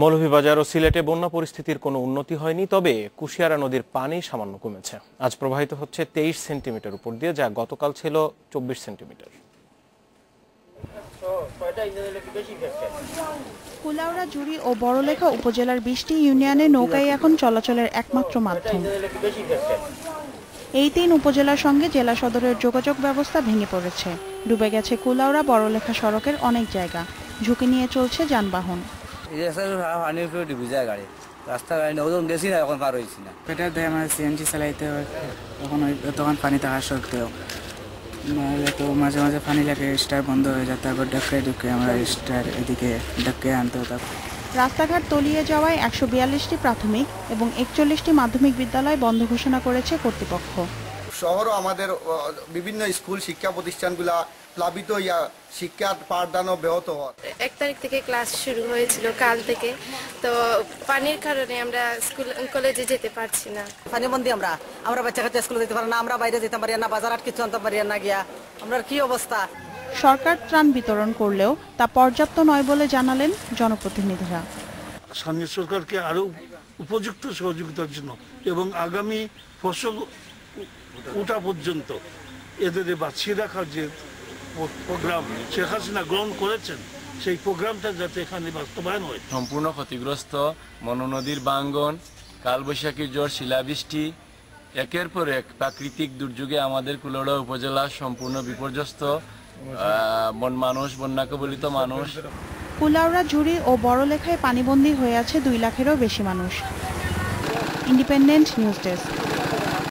মৌলভীবাজার ও সিলেটে বন্যা পরিস্থিতির কোনো উন্নতি হয়নি, তবে কুশিয়ারা নদীর পানি সামান্য কমেছে। আজ প্রবাহিত হচ্ছে তেইশ সেন্টিমিটার উপর দিয়ে, যা গতকাল ছিল চব্বিশ সেন্টিমিটার। কুলাউড়া, জুড়ি ও বড়লেখা উপজেলার বিশটি ইউনিয়নে নৌকাই এখন চলাচলের একমাত্র মাধ্যম। এই তিন উপজেলার সঙ্গে জেলা সদরের যোগাযোগ ব্যবস্থা ভেঙে পড়েছে। ডুবে গেছে কুলাউড়া বড়লেখা সড়কের অনেক জায়গা। ঝুঁকি নিয়ে চলছে যানবাহন। এই উপরে ডুবে যায় গাড়ি। রাস্তা গাড়ি না ওজন গেছি না এখন পার হয়েছি না। পেটার দেয় আমার সিএনজি চালাইতে হয় তখন ওই তখন পানি থাকা সত্ত্বেও নাহলে তো মাঝে মাঝে পানি লাগে স্টার বন্ধ হয়ে যায় তারপর ডাক্কে ঢুকে আমরা স্টার এদিকে ডাক্কে আনতে হতো রাস্তাঘাট তলিয়ে যাওয়ায় একশো বিয়াল্লিশটি প্রাথমিক এবং একচল্লিশটি মাধ্যমিক বিদ্যালয় বন্ধ ঘোষণা করেছে কর্তৃপক্ষ। শহরও আমাদের বিভিন্ন স্কুল শিক্ষা প্রতিষ্ঠানগুলা প্লাবিত ইয়া শিক্ষার পাঠদানও ব্যাহত হওয়ার এক তারিখ থেকে ক্লাস শুরু হয়েছিল কাল থেকে। তো পানির কারণে আমরা স্কুল কলেজে যেতে পারছি না। পানিবন্দি আমরা। আমরা বাচ্চা কাচ্চা স্কুলে যেতে পারি না আমরা বাইরে যেতে পারি না বাজার আট কিছু আনতে পারি না গিয়া। আমরা কি অবস্থা? সরকার ত্রাণ বিতরণ করলেও তা পর্যাপ্ত নয় বলে জানালেন জনপ্রতিনিধিরা। স্থানীয় সরকারকে আরও উপযুক্ত সহযোগিতার জন্য এবং আগামী ফসল ওঠা পর্যন্ত। এদের বাঁচিয়ে রাখার যে প্র- প্রোগ্রাম শেখ হাসিনা গ্রহণ করেছেন সেই প্রোগ্রামটা যাতে এখানে বাস্তবায়ন হয়। সম্পূর্ণ ক্ষতিগ্রস্ত মনোনদীর বাঙ্গন কালবৈশাখী জ্বর শিলাবৃষ্টি একের পর এক প্রাকৃতিক দুর্যোগে আমাদের কুলড়া উপজেলা সম্পূর্ণ বিপর্যস্ত। বন মানুষ বন্যা কবলিত মানুষ। কুলাউড়া জুড়ি ও বড়লেখায় পানিবন্দী হয়ে আছে দুই লাখেরও বেশি মানুষ। Independent news desk.